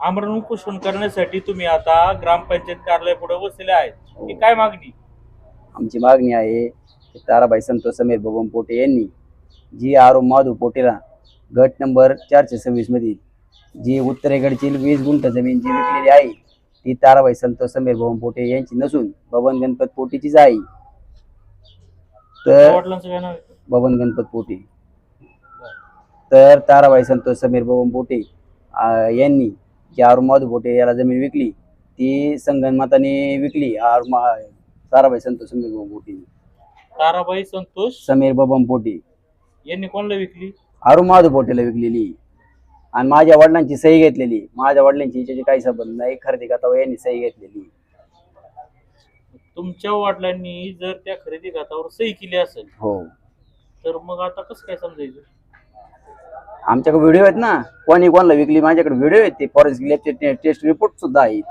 आमरण उपोषण करण्यासाठी तुम्ही आता ग्रामपंचायत कार्यालय पुढे बसलेले आहेत. ही. काय मागणी? आमची मागणी आहे की ताराबाई संतोष समीर बबन पोटे यांनी जी आरो माधव पोटेला गट नंबर चारशे सव्वीस मधील जी उत्तरेकडची वीस गुंठ जमीन जी विकलेली आहे ती ताराबाई संतोष समीर बबन पोटे यांची नसून बबन गणपत पोटेचीच आहे. तर वडिलांचं काय नाव आहे? बबन गणपत पोटे. तर ताराबाई संतोष समीर बबन पोटे अं, यांनी जी आरू माधव पोटे याला जमीन विकली ती संगणमताने विकली आरू मा ताराबाई संतोष समीर बबन पोटे ताराबाई संतोष समीर बबन पोटे यांनी कोणाला विकली? आरू माधव पोटेला विकलेली. आणि माझ्या वडिलांची सही घेतलेली. माझ्या वडिलांची हिच्याशी काही संबंध नाही. खरेदी करता यांनी सही घेतलेली. तुमच्या वडिलांनी जर त्या खरेदी खात्यावर सही केली असेल हो. तर मग आता कसं काय समजायचं? आमच्याकडे व्हिडिओ आहेत ना कोणी कोणाला विकली माझ्याकडे व्हिडिओ आहेत ते. फॉरेन्सिक लॅबचे टेस्ट रिपोर्ट सुद्धा आहेत.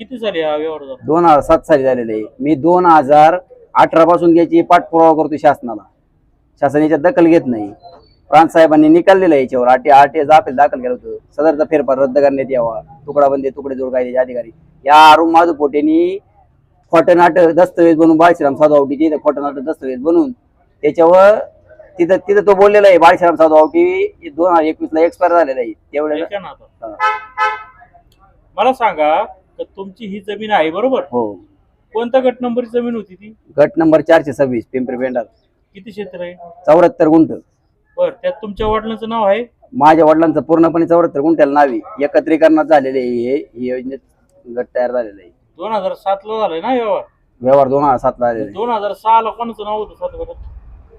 किती झाले हा व्यवहार झाला दोन हजार सात साली झालेले आहे. मी दोन हजार अठरा पासून याची पाठपुरावा करतो शासनाला. शासन याच्यात दखल घेत नाही. प्रांत साहेबांनी निकाल दिला याच्यावर. आरटी आरटी दाखल दाखल केलं होतं. सदरचा फेरफार रद्द करण्यात यावा. तुकडाबंदी तुकडे जोड कायद्याचे अधिकारी. या अरुण माधव पोटेनी खोटं नाटक दस्तवेज बनवून बाळश्राम साधवावटीचे इथं खोटं नाटक दस्तवेज बनवून त्याच्यावर तिथं तिथं तो बोललेला आहे बाळश्राम साधवावटी दोन हजार एकवीस ला एक्सपायर झालेला आहे. तेवढ्या ऐका ना आता. मला सांगा तुमची ही जमीन आहे बरोबर? हो. कोणत्या गट नंबरची जमीन होती ती? गट नंबर चारशे सव्वीस पिंपरी पेंडर किती क्षेत्र आहे? चौऱ्याहत्तर गुंठ. बर त्यात तुमच्या वडिलांचं नाव आहे? माझ्या वडिलांचं पूर्णपणे चौऱ्याहत्तर गुंठ्याला नावी एकत्रीकरणात झालेले आहे हे ही योजनेत गट तयार झालेलं आहे. दोन हजार सात ला झालाय ना व्यवहार? व्यवहार दोन हजार झालेला आहे. दोन हजार सहा ला कोणाचं नाव होतं सात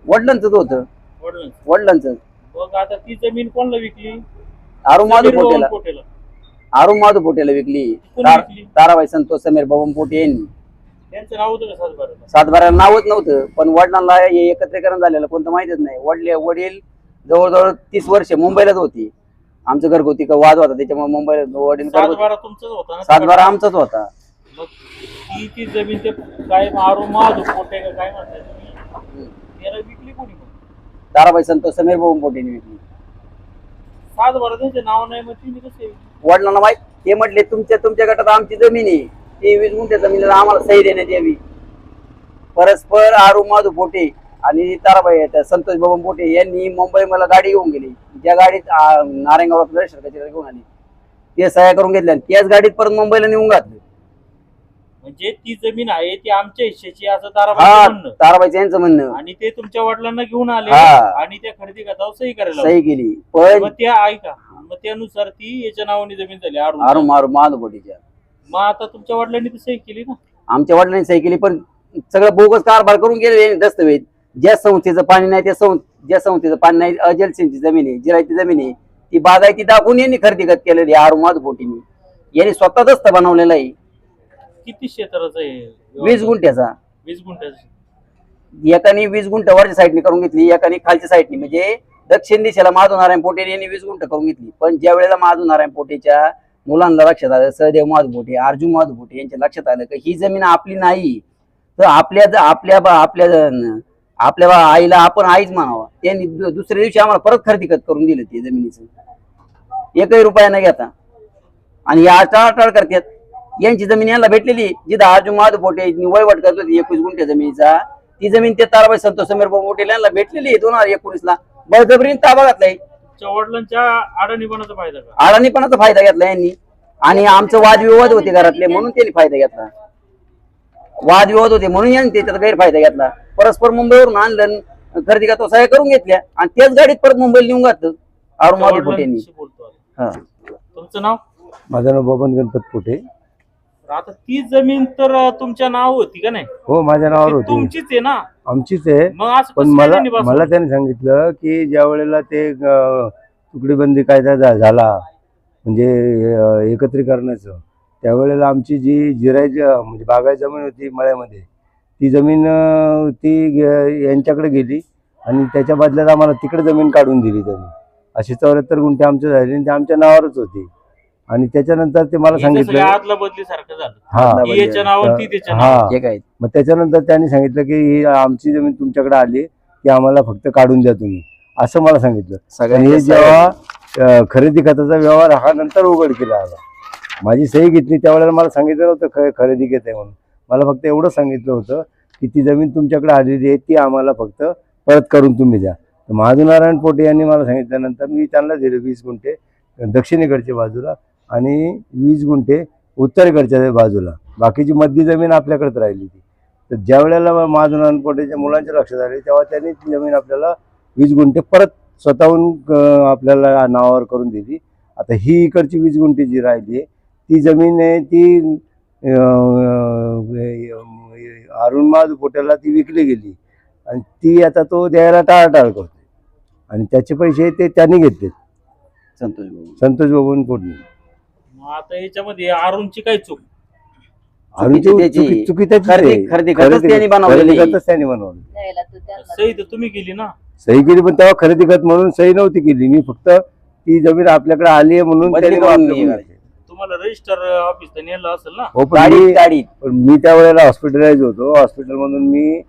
वडिलांचंच होतं. वडिलांचं. वडिलांचं मग आता ती जमीन कोणाला विकली? आरू माधव समीर पोटेला. पोटेला आरू माधव पोटेला विकली. कोणी तार- विकली? ताराबाई संतोष समीर बबन पोटे यांनी. त्यांचं नाव होतं का सातबाराला सातबाऱ्याला नावच नव्हतं पण वडिलांना हे एकत्रीकरण झालेलं कोणतं माहितीच नाही. वडले वडील जवळजवळ तीस वर्ष मुंबईलाच होती. आमचं घरगुती का वाद होता त्याच्यामुळे मुंबईला वडील घरगुती सातबारा तुमचंच होता ना? सातबारा आमचाच होता. मग ती ती जमीन ते काय मारू माधू पोटे का काय म्हणताय विकली कोणी मग? ताराबाई संतोष समीर बबन पोटेने विकली. सातबारा त्यांचे नाव नाही मग तिने कसे विकली? वडिलांना माहीत? ते म्हटले तुमच्या तुमच्या गटात आमची जमीन आहे. ती वीस गुंठ्या जमिनीला आम्हाला सही देण्यात यावी. परस्पर आरू माधू पोटे आणि ताराबाई त्या संतोष बाबा पोटे यांनी मुंबई मला गाडी घेऊन गेली. ज्या गाडीत आ, नारायणगाव दर्शन कचेरी घेऊन आली. ते सह्या करून घेतल्या आणि त्याच गाडीत परत मुंबईला नेऊन घातलं. म्हणजे ती जमीन आहे ती आमच्या हिश्श्याची असं हा ताराबाई म्हणणं. ताराबाईचं यांचं म्हणणं. आणि ते तुमच्या वडिलांना घेऊन आले हा. आणि त्या खरेदी खात्यावर सही करायला सही लावली. केली. पण मग त्या ऐका मग त्यानुसार ती याच्या नावाने जमीन झाली आरू आरू मारू मग आता तुमच्या वडिलांनी ती सही केली ना? आमच्या वडिलांनी सही केली पण सगळं बोगस कारभार करून गेले यांनी दस्तवेज. ज्या संस्थेचं पाणी नाही त्या ज्या संस्थेचं पाणी नाही अजलसिंची जमीन आहे जिरायची जमीन आहे ती बागायती दाखवून यांनी खरेदी केलेली आरू माधू पोटीनी यांनी स्वतः दस्त बनवलेला आहे. किती क्षेत्राचं आहे? वीस गुंठ्याचा. वीस गुंठ्याचं एकाने वीस गुंठ वरच्या साईडने करून घेतली एकाने खालच्या साईडने. म्हणजे दक्षिण दिशेला महादू नारायण पोटे यांनी वीस गुंठ करून घेतली. पण ज्या वेळेला महादू नारायण पोटेच्या मुलांना लक्षात आलं सहदेव पोटे अर्जुन पोटे यांच्या लक्षात आलं की ही जमीन आपली नाही तर आपल्या आपल्या बा- आपल्या आपल्या बा- आईला आपण आईच म्हणावा. त्यांनी दुसऱ्या दिवशी आम्हाला परत खरेदी करून दिलं ते जमिनीचं. एकही रुपया न घेता. आणि या टाळाटाळ करतात. यांची जमीन यांना भेटलेली. जिथं अर्जुन महादू पोटे वयवट करत होती एकवीस गुंठ्या जमिनीचा. ती जमीन ते ताराबाई संतोष समीर मोठे यांना भेटलेली दोन हजार एकोणीस ला. बळजबरीने ताबा घातलाय. वडिलांच्या अडणीपणाचा फायदा का? अडाणीपणाचा फायदा घेतला यांनी. आणि आमचं वादविवाद होते घरातले म्हणून त्यांनी फायदा घेतला. वादविवाद होते म्हणून यांनी त्याचा गैरफायदा घेतला. परस्पर मुंबईवरून आणलं आणि खरेदी करतो सह्या करून घेतल्या. आणि त्याच गाडीत परत मुंबईला नेऊन घातलं पोटेंनी. आता. हा. तुमचं नाव? माझं नाव बबन गणपत पोटे. आता ती जमीन तर तुमच्या नाव होती का नाही? हो माझ्या नावावर ती होती. तुमचीच आहे ना? आमचीच आहे. मग आज पण मला मला त्याने सांगितलं की ज्या वेळेला ते अं, तुकडीबंदी कायदा झा- झाला म्हणजे अं, एकत्रीकरणाचं त्यावेळेला आमची जी जिरायची अं, म्हणजे बागायची जमीन होती मळ्यामध्ये ती जमीन अं, ती गे- यांच्याकडे गेली आणि त्याच्या बदल्यात आम्हाला तिकडे जमीन काढून दिली त्यांनी. अशी चौऱ्याहत्तर गुंठे आमच्या झाली आणि ते आमच्या नावावरच होती. आणि त्याच्यानंतर ते मला सांगितलं आदला बदली सारखं झालं. याच्या नावावर ती त्याच्या नावावर. हा. जे काय? मग त्याच्यानंतर त्यांनी सांगितलं की ही आमची जमीन तुमच्याकडे आली ती आम्हाला फक्त काढून द्या तुम्ही. असं मला सांगितलं. पण हे सगळ्यांनी जेव्हा खरेदी खताचा व्यवहार हा नंतर उघडकीला आला. माझी सही घेतली त्यावेळेला मला सांगितलं नव्हतं ख खरेदी घेत आहे म्हणून. मला फक्त एवढं सांगितलं होतं की ती जमीन तुमच्याकडे आलेली आहे ती आम्हाला फक्त परत करून तुम्ही द्या. तर महादेवनारायण पोटे यांनी मला सांगितल्यानंतर मी त्यांना दिले वीस गुंठे दक्षिणेकडच्या बाजूला. आणि वीस गुंठे उत्तरेकडच्या बाजूला. बाकीची मधली जमीन आपल्याकडेच राहिली ती. तर ज्या वेळेला महादेवनारायण पोटेच्या मुलांच्या लक्षात आले तेव्हा त्यांनी ती जमीन आपल्याला वीस गुंठे परत स्वतःहून आपल्याला नावावर करून दिली. आता ही इकडची वीस गुंठे जी राहिली आहे ती जमीन आहे ती अरुण महादेव पोट्याला ती विकली गेली. आणि ती आता तो द्यायला टाळाटाळ करतो आणि त्याचे पैसे ते त्यांनी घेतले संतोष भाऊ संतोष बाबून पोटणे मग आता याच्यामध्ये अरुणची काय चूक? त्याची. खरेदी- आहे. खरेदी खतच खरेदी- त्यांनी बनवलेली. खरेदी खतच त्यांनी बनवली द्यायला तर त्यांना सही तर तुम्ही केली ना? सही केली पण तेव्हा खरेदी खत म्हणून सही नव्हती केली. मी फक्त ती जमीन आपल्याकडे आली आहे म्हणून बदली त्यांनी करून. तुम्हाला रजिस्टर ऑफिस नेलं असेल ना? हो पण गाडीत मी पण मी त्यावेळेला हॉस्पिटलाइज होतो. हॉस्पिटलमधून मी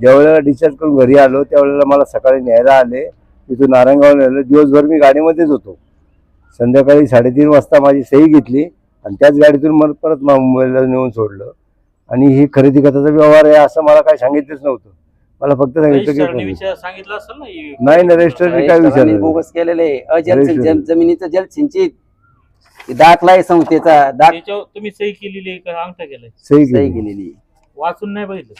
ज्या वेळेला डिस्चार्ज करून घरी आलो त्यावेळेला मला सकाळी न्यायला आले. तिथून नारायणगाव नेलं. दिवसभर मी गाडीमध्येच होतो. संध्याकाळी साडेतीन वाजता माझी सही घेतली आणि त्याच गाडीतून मला परत मा- मुंबईला नेऊन सोडलं. आणि ही खरेदी खताचा व्यवहार आहे असं मला काही सांगितलंच नव्हतं. मला फक्त सांगितलं की सांगितलं असेल ना? हे- नाही ना रजिस्टरने काय विचारलं बोगस केलेले अजल. जम- जमिनीचं जल सिंचित. दाखला आहे संस्थेचा. दाख त्याच्यावर तुम्ही सही केलेली आहे का? अंगठा केलाय. सही सही केली वाचून नाही बघितलं.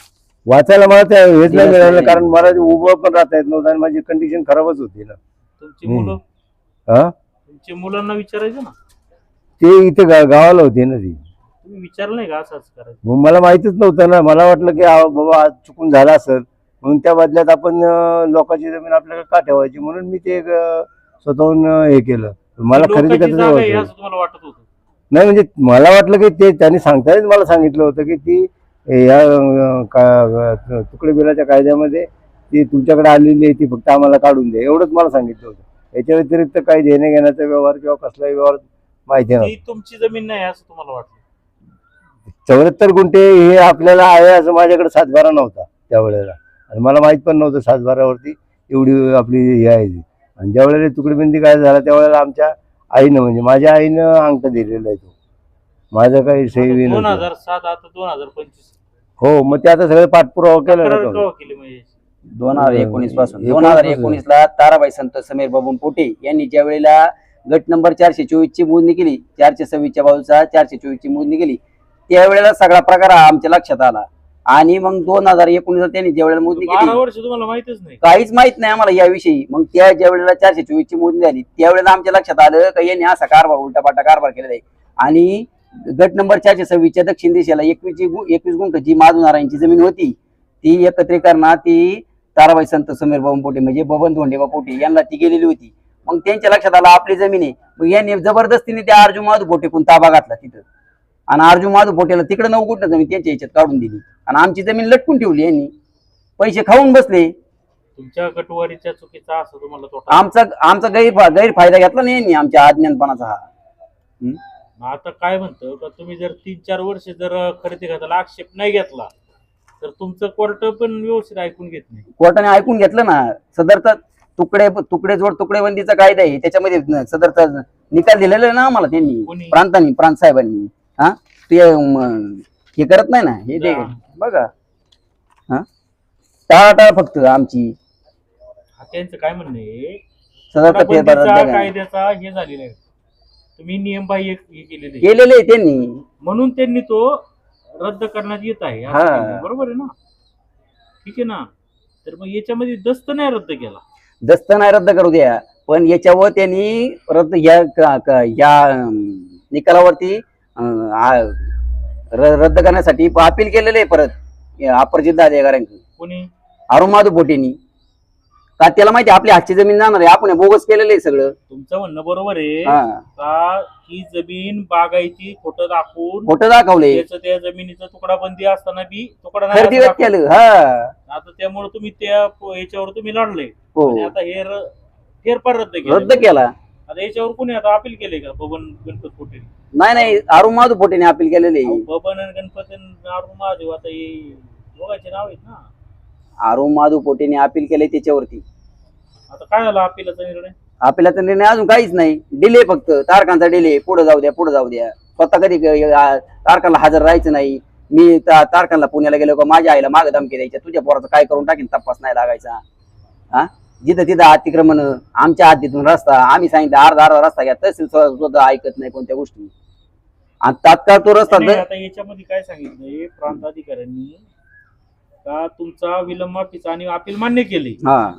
वाचायला मला त्या हेच नाही दिवस मिळालं नाही. कारण मला ते उभं पण राहता येत नव्हतं आणि माझी कंडिशन खराबच होती ना. तुमची हम्म. मुलं? हा? तुमच्या मुलांना विचारायचं ना. ते इथे गा- गावाला होते ना ती. तुम्ही विचारलं नाही का असंच करायचं? मग मला माहितच नव्हतं ना. मला वाटलं की बाबा आज चुकून झाला असेल. म्हणून त्या बदल्यात आपण अं, लोकांची जमीन आपल्याला का ठेवायची? म्हणून मी ते अं, स्वतःहून अं, हे केलं. मला खरेदी लोकांची करायचं जागा आहे होतं असं तुम्हाला वाटत होतं? नाही म्हणजे मला वाटलं की ते त्यांनी सांगतानाच मला सांगितलं होतं की ती या अं, का- तुकडे बिलाच्या कायद्यामध्ये ती तुमच्याकडे आलेली आहे ती फक्त आम्हाला काढून द्या. एवढंच मला सांगितलं होतं. याच्या व्यतिरिक्त काही देणे घेण्याचा व्यवहार किंवा कसलाही व्यवहार माहिती ती तुमची जमीन नाही असं तुम्हाला वाटलं? चौऱ्याहत्तर गुंठे हे आपल्याला आहे असं माझ्याकडे सातबारा नव्हता त्यावेळेला. आणि मला माहीत पण नव्हतं सातबारावरती एवढी आपली हे आहे ती. आणि ज्या वेळेला तुकडीबंदी काय झाला त्यावेळेला आमच्या आईनं म्हणजे माझ्या आईनं अंगठा दिलेला आहे तो. माझं काही सही दोन नव्हतं. हजार सात आता दोन हजार पंचवीस. हो मग ते आता सगळे पाठपुरावा केला ना तक्रार तो. केव्हा केली म्हणजे दोन हजार एकोणीसपासून. दोन हजार. एकोणीस ला ताराबाई संत समीर बाबू पोटे यांनी ज्या वेळेला गट नंबर चारशे चोवीस ची मोजणी केली चारशे सव्वीसच्या बाजूचा चारशे चोवीस ची मोजणी केली त्यावेळेला सगळा प्रकार आमच्या लक्षात आला. आणि मग दोन हजार एकोणीस त्यांनी ज्या वेळेला मोजणी केली वर्ष तुम्हाला माहितच नाही. काहीच माहीत नाही आम्हाला याविषयी. मग त्या ज्या वेळेला चारशे चोवीस ची मोजणी झाली त्यावेळेला आमच्या लक्षात आलं का यांनी असा कारभार उलटापाटा कारभार केलेला आहे. आणि गट नंबर चारशे सव्वीसच्या दक्षिण दिशेला एकवीस एकवीस गुंठ जी माधुनारायणची जमीन होती ती एकत्रीकरणात ती ताराबाई संत समीर बाबू पोटे म्हणजे बबन धोंडेबा पोटे यांना ती गेलेली होती. मग त्यांच्या लक्षात आलं आपली जमीन आहे. मग यांनी जबरदस्तीने त्या अर्जुन माधू पोटेकून ताबा घातला तिथं. आणि अर्जुन माधू पोटेला तिकडे नऊ गुंठ जमीन त्यांच्या याच्यात काढून दिली. आणि आमची जमीन लटकून ठेवली यांनी. पैसे खाऊन बसले. तुमच्या गटवारीच्या चुकीचा असं तुम्हाला तोटा आमचा आमचा गैर गैरफायदा घेतला नाही यांनी आमच्या अज्ञानपणाचा हा. हम्म? आता काय म्हणतं का तुम्ही जर तीन चार वर्ष जर खरेदी खात्याला आक्षेप नाही घेतला तर तुमचं कोर्ट पण व्यवस्थित ऐकून घेत नाही. कोर्टाने ऐकून घेतलं ना सदरचा तुकडे तुकडे जोड तुकडेबंदीचा कायदा आहे त्याच्यामध्ये सदरचा निकाल दिलेला आहे ना आम्हाला त्यांनी कोणी? प्रांतांनी प्रांत साहेबांनी. हा? ते हे करत नाही ना हे ते हा. बघा. हा? टाळाटाळ फक्त आमची. हा त्यांचं काय म्हणणं आहे? सदरचा फेरफार रद्द बंदीचा करा. कायद्याचा हे झालेला आहे. तुम्ही नियम बाह्य हे केलेले आहे. केलेले आहे त्यांनी. म्हणून त्यांनी तो रद्द करण्यात येत आहे. हा. बरोबर आहे ना? ठीक आहे ना? तर मग याच्यामध्ये दस्त नाही रद्द केला. दस्त नाही रद्द करू द्या. पण याच्यावर त्यांनी रद्द या क- क- या अं, निकालावरती अं, आ- र- रद्द करण्यासाठी अपील केलेले आहे परत. अपर जिल्हाधिकाऱ्यांकडे कोणी? अरुण माधव पोटेनी. का त्याला माहिती आपली हातची जमीन जाणार आहे आपण हे बोगस केलेलं आहे सगळं. तुमचं म्हणणं बरोबर आहे हा. का ही जमीन बागायती खोटं दाखवून खोटं दाखवले त्याचं त्या जमिनीचा तुकडा बंदी असताना बी तुकडा नाही खरेदी असं व्यक्त केलं हा. आता त्यामुळे तुम्ही त्या प- याच्यावर तुम्ही लढले हो. आणि आता हे र- फेरफार रद्द केलं रद्द केला. आता याच्यावर कोणी आता अपील केले का बबन गणपत कोटे नाही नाही अरुण माधव पोटेने अपील केलेले आहे. बबन आणि गणपत आणि अरुण महादेव आता हे दोघांचे नाव आहेत ना. अरुण माधव पोटेने अपील केले त्याच्यावरती. आता काय झालं अपिलाचा निर्णय? आपल्याला तर निर्णय अजून काहीच नाही. डिले फक्त. तारखांचा डिले पुढे जाऊ द्या पुढे जाऊ द्या. स्वतः कधी ग- आ- तारखाला हजर राहायचं नाही. मी ता- तारखाला पुण्याला गेलो का माझ्या आईला माग धमकी द्यायच्या तुझ्या पोराचं काय करून टाकीन? तपास नाही लागायचा. हा? जिथं तिथं अतिक्रमण आमच्या हद्दीतून रस्ता आम्ही सांगितलं अर्धा अर्धा रस्ता घ्या. तहसील सुद्धा सुद्धा ऐकत नाही कोणत्या गोष्टी. आणि तात्काळ तो रस्ता नाही, जर- आता याच्यामध्ये काय सांगितलंय? प्रांत अधिकाऱ्यांनी का तुमचा विलंब माफीचा आणि अपील मान्य केले. हा.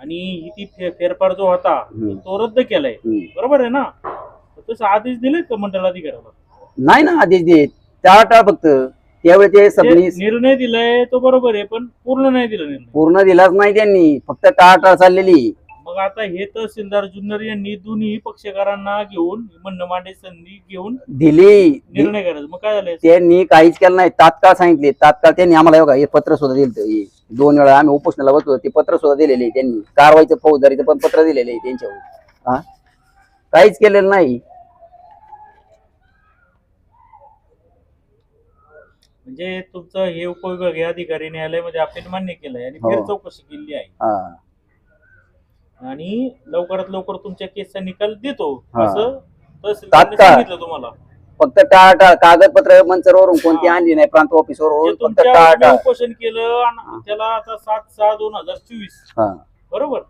आणि ही ती फे- फेरफार जो होता हम्म. तो रद्द केलाय. हम्म. बरोबर आहे ना? तर तसं आदेश दिले का मंडलाधिकाऱ्याला नाही ना आदेश देत. टाळटाळ फक्त त्यावेळी ते जे सबनीस निर्णय दिलाय तो बरोबर आहे पण पूर्ण नाही दिला निर्णय. पूर्ण दिलाच नाही त्यांनी. फक्त टाळटाळ चाललेली. मग आता हे तहसीलदार जुन्नर यांनी दोन्ही पक्षकारांना घेऊन म्हणणं मांडायची संधी घेऊन दिली. निर्णय करायचा मग काय झालंय? त्यांनी काहीच केलं नाही. तात्काळ सांगितले. तात्काळ त्यांनी आम्हाला बघा हे पत्र सुद्धा दिलं दोन वेळा आम्ही उपोषणाला बसलो ते पत्र सुद्धा दिलेले आहे त्यांनी. कारवाईचं फौजदारीचं पण पत्र दिलेलं आहे त्यांच्यावर. हा? काहीच केलेलं नाही. म्हणजे तुमचं हे उपविभागीय अधिकारी न्यायालयामध्ये अपील मान्य केलंय आणि हो. फेर चौकशी केली आहे. हा. आणि लवकरात लवकर तुमच्या केसचा निकाल देतो हा. असं तहसीलदारने तात्काळ. सांगितलं तुम्हाला. फक्त टाळटाळ कागदपत्र मंचरवरून कोणती. आणली नाही प्रांत जे ऑफिसवरून फक्त तुमच्या टाळटाळ. उपोषण केलं आणि त्याला आता सात सहा दोन हजार चोवीस. हा. बरोबर?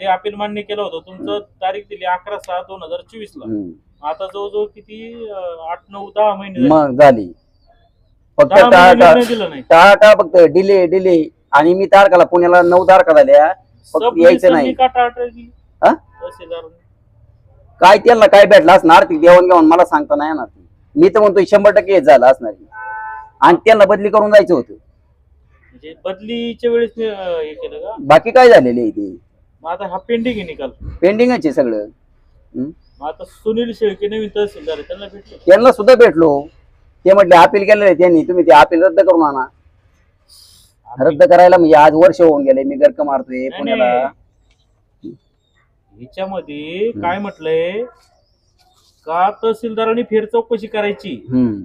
ते अपील मान्य केलं होतं. तुमचं तारीख दिली अकरा सहा दोन हजार चोवीस ला हम्म. आता जवळजवळ किती अं, आठ नऊ दहा महिने झाले. मग झाली. फक्त दहा महिने टाळटाळ. निर्णय दिला नाही. टाळटाळ फक्त डिले डिले आणि मी तारखाला पुण्याला नऊ तारखा झाल्या. फक्त यायचं नाही. हा? काय त्यांना काय भेटलं असणार? आर्थिक देवाण घेऊन मला सांगता नाही येणार. मी तर म्हणतो शंभर टक्के झालं असणार आणि त्यांना बदली करून जायचं होतं. म्हणजे बदलीच्या वेळेस ते, बाकी काय झालेलं आहे ते? आता हा पेंडिंग आहे निकाल. पेंडिंगच आहे सगळं. आता सुनील शेळके नवीन तहसीलदार त्यांना भेटले. त्यांना सुद्धा भेटलो. ते म्हटले अपील केलेलं आहे त्यांनी. तुम्ही ते अपील रद्द करून आणा. रद्द करायला म्हणजे आज वर्ष होऊन गेले मी गर्क मारतोय नाही, पुण्याला. ह्याच्यामध्ये काय म्हटलंय? का तहसीलदारांनी फेर चौकशी करायची? हम्म.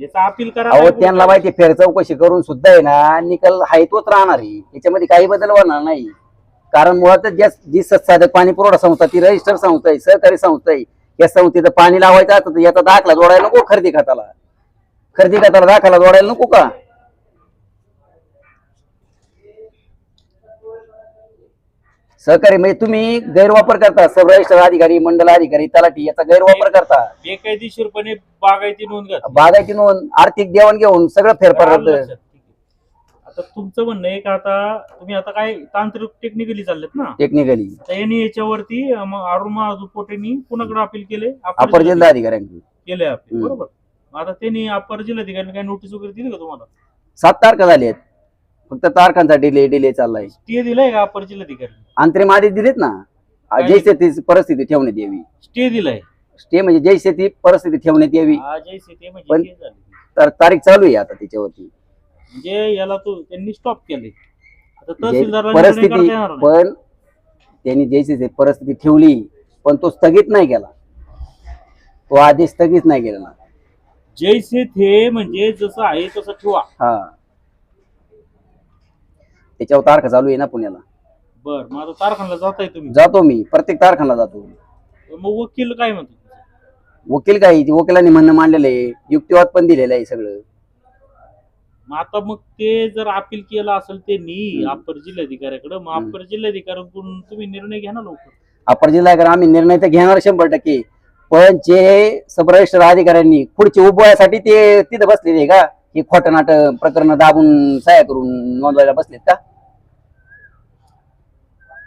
याचा अपील करा अहो त्यांना माहिती फेर चौकशी करून सुद्धा आहे ना निकाल हाय तोच राहणार आहे. याच्यामध्ये काही बदल होणार नाही. कारण मुळातच ज्या जी सत्साधक पाणी पुरवठा संस्था ती रजिस्टर संस्था आहे सहकारी संस्था आहे. या संस्थेचं पाणी लावायचं असतं तर याचा दाखला जोडायला नको खरेदी खताला खरेदी खताला दाखला जोडायला नको का? सहकारी म्हणजे तुम्ही गैरवापर करता. रजिस्टर अधिकारी मंडल अधिकारी तलाठी याचा गैरवापर करता. बेकायदेशीरपणे बागायती नोंद घातली. बागायती नोंद आर्थिक देवाणघेवाण सगळं फेरफार आहे. आता तुमचं म्हणणं आहे का आता तुम्ही आता काय तांत्रिक टेक्निकली चाललेत ना? टेक्निकली तर यांनी याच्यावरती अरुण पोटेनी कुणाकडे अपील केले? अपर जिल्हा अधिकाऱ्यांकडून. केले अपील. बरोबर. आता त्यांनी अपर जिल्हाधिकारी काही नोटीस वगैरे दिली का तुम्हाला? सात तारखा झाल्यात फक्त तारखांचा डिले डिले चाललाय. स्टे दिलाय का अपर जिल्हाधिकारी? अंतरिम आदेश दिलेत ना? जैसे ती परिस्थिती ठेवण्यात यावी. स्टे दिलाय. स्टे म्हणजे जैसे ती परिस्थिती ठेवण्यात यावी. म्हणजे पण- झाली. तर तारीख चालू आहे आता त्याच्यावरती म्हणजे याला तो त्यांनी स्टॉप केले आता जे तहसीलदारांनी निर्णय करता परिस्थिती येणार नाही. पण त्यांनी जैसे परिस्थिती ठेवली पण तो स्थगित नाही केला. तो आदेश स्थगित नाही केला. जैसे थे म्हणजे जसं आहे तसं ठेवा. हा. त्याच्यावर तारखा चालू आहे ना पुण्याला. बर मग आता तारखांना जाताय तुम्ही. जातो मी प्रत्येक तारखाला जातो. मग वकील काय म्हणतो वकील काय वकिलांनी म्हणणं मांडलेलं आहे युक्तिवाद पण दिलेलं आहे सगळं. मग आता मग ते जर अपील केलं असेल त्यांनी हम्म. अपर जिल्हाधिकाऱ्याकडे मग. अपर जिल्हाधिकाऱ्याकडून तुम्ही निर्णय घ्या ना लवकर. अपर जिल्हा आम्ही निर्णय तर घेणार शंभर टक्के पण जे सब रजिस्टर अधिकाऱ्यांनी पुढच्या उभयासाठी ते तिथं बसलेले आहे का? हे खोटं नाट प्रकरण दाबून सह्या करून नोंदवायला बसलेत का?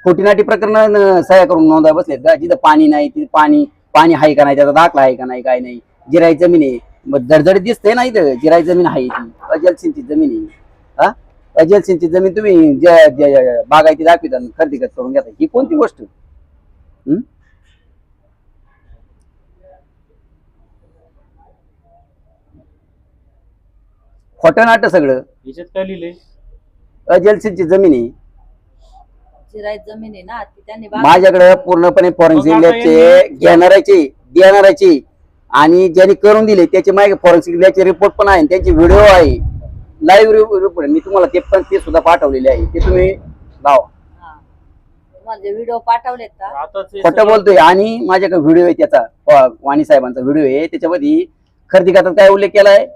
खोटी नाटी प्रकरण सह्या करून नोंदवायला बसलेत का? जिथं पाणी नाही तिथं पाणी पाणी आहे का नाही त्याचा दाखला आहे का नाही काय नाही. जिराई जमीन आहे. मग दडदड दिसते ना इथं जिराई जमीन आहे ती. अजल सिंचची जमीन आहे. हा? अजल सिंचची जमीन तुम्ही बागायती दाखविता खरेदी खत करून घेता ही कोणती गोष्ट? खोटं नाटक सगळं. याच्यात काय अजलसीची जमीन आहे. जिरायत जमीन आहे ना ती त्यांनी बाग- माझ्याकडे पूर्णपणे फॉरेन्सिक लॅबचे यांनी- घेणाऱ्याचे देणाऱ्याचे आणि ज्यांनी करून दिले त्याचे माझे फॉरेन्सिक लॅबचे रिपोर्ट पण आहे त्यांचे व्हिडिओ आहे. लाईव्ह रिपोर्ट मी तुम्हाला ते पण ते सुद्धा पाठवलेले आहे. ते तुम्ही लावा हा. तुम्हाला जे व्हिडिओ पाठवलेत का? आता ते खोटं सगळं- बोलतोय. आणि माझ्याकडे व्हिडिओ आहे त्याचा. वा- वाणी साहेबांचा व्हिडिओ आहे. त्याच्यामध्ये खरेदी खात्यात काय उल्लेख केलाय?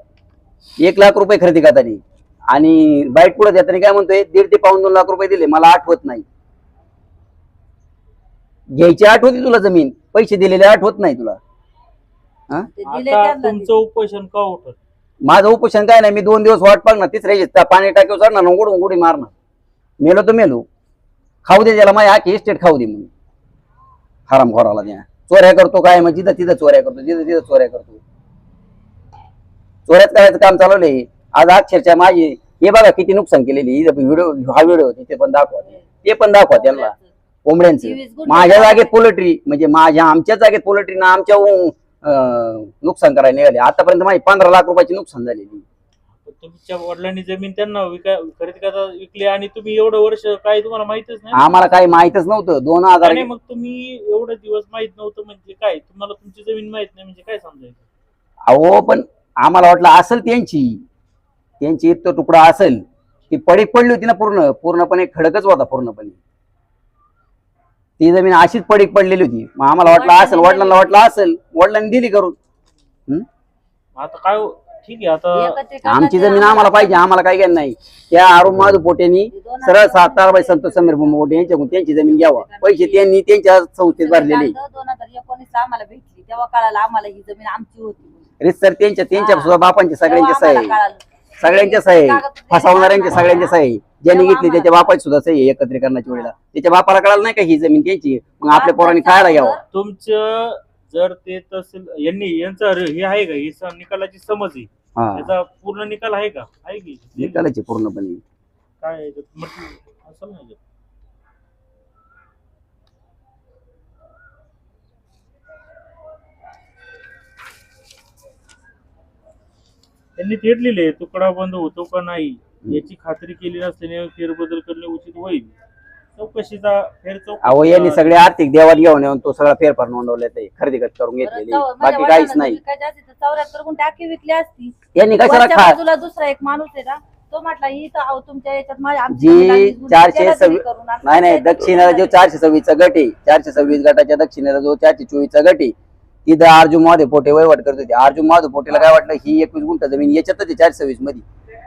एक लाख रुपये खरेदी खात्याने. आणि बाईट पुढे देताना काय म्हणतोय? दीड ते पाऊन दोन लाख रुपये दिले. मला आठवत नाही. घ्यायची आठवती तुला जमीन. पैसे दिलेले आठवत नाही तुला. ते दिले आता त्यांना तुमचं उपोषण का उठत माझं उपोषण काय नाही मी दोन दिवस वाट पाहणार. तिसऱ्या दिवशी पाणी टाकीवर चढणार ना उघडून उघडी मारणार. मेलो तर मेलो. खाऊ दे त्याला माझी आखी इस्टेट खाऊ दे म्हणून. हराम खोराला द्या. चोऱ्या करतो काय? मग जिथं तिथं चोऱ्या करतो जिथं तिथं चोऱ्या करतो. चोऱ्याच करायचं काम चालवलंय. आज अक्षरशः माझी हे बघा किती नुकसान केलेली. व्हिडिओ हा व्हिडिओ ते पण दाखवा. ते पण दाखवा त्यांना कोंबड्यांचं. माझ्या जागा जागेत पोल्ट्री म्हणजे माझ्या आमच्या जागेत पोल्ट्री ना आमच्या नुकसान करायला निघाले. आतापर्यंत माझी पंधरा लाख रुपयाची नुकसान झालेली. तुमच्या वडिलांनी जमीन त्यांना विका खरेदी करता विकली आणि तुम्ही एवढं वर्ष काय तुम्हाला माहितच नाही? आम्हाला काही माहितच नव्हतं. दोन हजार मग तुम्ही एवढे दिवस माहीत नव्हतं म्हणजे काय? तुम्हाला तुमची जमीन माहीत नाही म्हणजे काय समजायचं? अहो पण आम्हाला वाटलं असेल त्यांची. त्यांची तो तुकडा असेल. ती पडीक पडली होती ना पूर्ण. पूर्णपणे खडकच होता पूर्णपणे. ती जमीन अशीच पडीक पडलेली होती. मग आम्हाला वाटलं असेल वडिलांना वाटलं असेल वडिलांनी दिली करून. हं? आता काय हो- ठीक आहे आता आमची जमीन आम्हाला पाहिजे आम्हाला काही घेणं नाही. त्या अरुण महाजू पोटेनी सरळ सातारा बाई संतोष समीर बोटे यांच्याकडून त्यांची जमीन घ्यावा. पैसे त्यांनी त्यांच्या संस्थेत भरलेले. दोन हजार एकोणीस आम्हाला भेटली. तेव्हा कळालं आम्हाला ही जमीन आमची होती. रिसर त्यांच्या त्यांच्या. सुद्धा बापांचे सगळ्यांचे तेव्हा सही आम्हाला कळालं. सगळ्यांच्या सही. फसवणाऱ्यांच्या सगळ्यांच्या सही. ज्यांनी घेतली त्याच्या बापाची सुद्धा सही आहे एकत्रीकरणाच्या वेळेला. त्याच्या बापाला कळालं नाही का ही जमीन त्यांची. मग आपल्या पोरांनी खायला घ्यावं. तुमचं जर ते तहसील यांनी यांचा र- हे आहे का? ही स- निकालाची समज आहे. हा. याचा पूर्ण निकाल आहे का? आहे की? निकालाची पूर्णपणे. काय आहे? म्हटलं असं नाही त्यांनी थेट लिहिले तुकडा बंद होतो का नाही? याची खात्री केली नसल्याने फेरबदल करणे उचित होईल. चौकशीचा फेर अहो यांनी सगळे आर्थिक देवाण घेऊन येऊन तो सगळा फेरफार नोंदवले ते खरेदी खत करून घेतलेली. बाकी काहीच नाही. चौऱ्याहत्तर गुंठे अख्खी विकली असती यांनी कशाला वरच्या खा बाजूला दुसरा एक माणूस आहे ना तो म्हटला ही तर अहो तुमच्या याच्यात माझ्या आमची जमीन जी चारशे केला तरी सव्वी- करून असं नाही नाही दक्षिणेला जो चारशे सव्वीसचा गट आहे चारशे सव्वीस गटाच्या दक्षिणेला जो चारशे चोवीसचा गट आहे तिथं अर्जुन महादेव पोटे वहिवाट करत होते. अर्जुन महादेव पोटेला काय वाटलं? ही एकवीस गुंठ जमीन याच्यातच चारशे सव्वीसमध्ये.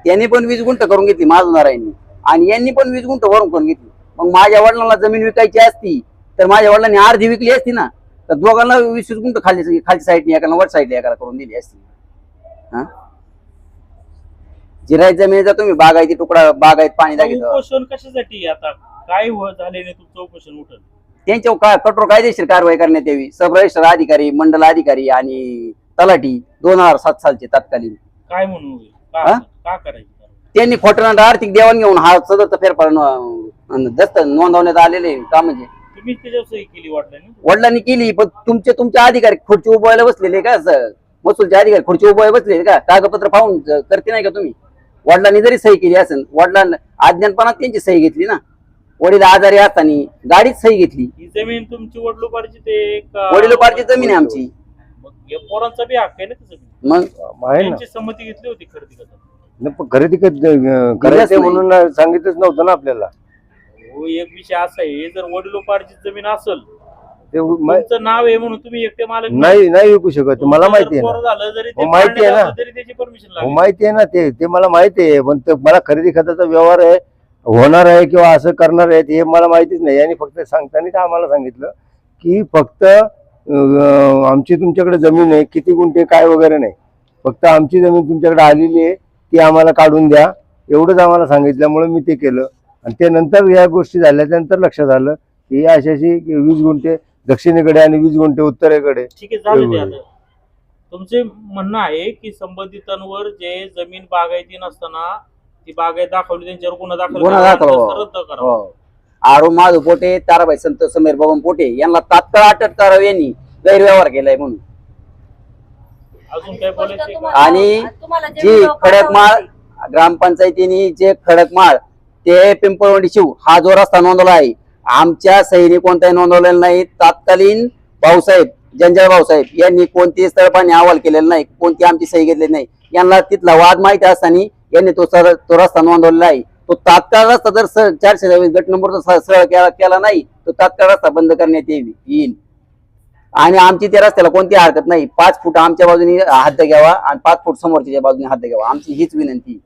त्यांनी पण वीस गुंठ करून घेतली माझनारायणनी आणि यांनी पण वीस गुंठ भरून करून घेतली. मग माझ्या वडिलांना जमीन विकायची असती तर माझ्या वडिलांनी अर्धी विकली असती ना तर दोघांना वीस वीस गुंठ खाली खालच्या साईडने एकाला वर साईडला एकाला करून दिली असती. हा? जिरायत जमिनीचा तुम्ही बागायती तुकडा बागायत पाणी दाखवतो उपोषण कशासाठी आता? काय झाल्याने तुमचं उपोषण उठल त्यांच्यावर का कठोर कायदेशीर कारवाई करण्यात यावी? सब रजिस्टर अधिकारी मंडल अधिकारी आणि तलाठी दोन हजार सात सालचे तत्कालीन. काय म्हणून होईल? का हा? का करायचं त्यांनी खोटं आर्थिक देवाण घेऊन हा सदरचा फेरफार न- दस्त नोंदवण्यात आलेले का म्हणजे? तुम्ही त्याच्यावर सही केली वाटलं वडिलांनी केली पण तुमचे तुमचे अधिकारी खुर्ची उभवायला बसलेले का? स- महसूलचे अधिकारी खुर्ची उभवायला बसलेले का? कागदपत्र पाहून ज- करते नाही का तुम्ही? वडिलांनी जरी सही केली असेल वडिलांना अज्ञानपणात त्यांची सही घेतली ना? वडील आजारी असताना गाडीत सही घेतली. ही जमीन तुमची वडलोपारची ते का- वडिलोपारची जमीन आहे आमची. मग या पोरांचा बी हक्क आहे ना ती जमीन मग? आहे ना. त्यांची संमती घेतली होती खरेदी करताना. न, पण खरेदी करायचंय नाही. म्हणून सांगितलंच नव्हतं ना आपल्याला. हो एक विषय असा आहे जर वडिलोपारची जमीन असेल ते मा- तुमचं नाव आहे म्हणून तुम्ही एकटे मालक नाही. नाही विकू शकत. मला माहिती आहे पोरं ना. झालं जरी ते हो, माहिती आहे पाळण्यात ना. असलं तरी त्याची परमिशन हो, लागेल. माहिती आहे ना ते ते मला माहिती आहे पण ते मला खरेदी खताचा व्यवहार आहे. होणार आहे किंवा असं करणार आहे हे मला माहितीच नाही. आणि फक्त सांगताना आम्हाला सांगितलं की फक्त आमची तुमच्याकडे जमीन आहे किती गुंठे काय वगैरे नाही. फक्त आमची जमीन तुमच्याकडे आलेली आहे ती आम्हाला काढून द्या. एवढंच आम्हाला सांगितल्यामुळे मी ते केलं. आणि ते नंतर या गोष्टी झाल्या त्यानंतर लक्षात आलं की अशी अशी वीस गुंठे दक्षिणेकडे आणि वीस गुंठे उत्तरेकडे तुमचे म्हणणं आहे की संबंधितांवर जे जमीन बागायती नसताना ती बागायत दाखवली त्यांच्यावर गुन्हा दाखल गुन्हा करावा, दाखल व्हावा. रद्द करावा हो. आरो माधव पोटे ताराबाई संत समीर बाबन पोटे यांना तात्काळ अटक करावी यांनी गैरव्यवहार केलाय म्हणून. अजून काय बोलायचं गोष्ट? तुम्हाला- आणि तुम्हाला जे खडकमाळ पाठवले, ग्रामपंचायतीने जे खडकमाळ ते पिंपळवंडी शिव हा जो रस्ता नोंदवला आहे आमच्या सहीने कोणताही नोंदवलेला नाही. तात्कालीन भाऊसाहेब जंजळ भाऊसाहेब यांनी कोणतीही स्थळपाणी अहवाल केलेला नाही कोणती आमची सही घेतलेली नाही. यांना तिथला वाद माहिती असताना यांनी तो सर तो रस्ता नोंदवलेला आहे. तो तात्काळ रस्ता जर चारशे दहावीस गट नंबर सरळ केला केला नाही तो तात्काळ रस्ता बंद करण्यात येईल. येईल. आणि आमची त्या रस्त्याला कोणती हरकत नाही. पाच फूट आमच्या बाजूने हद्द घ्यावा आणि पाच फूट समोरच्या बाजूने हद्द घ्यावा. आमची हीच विनंती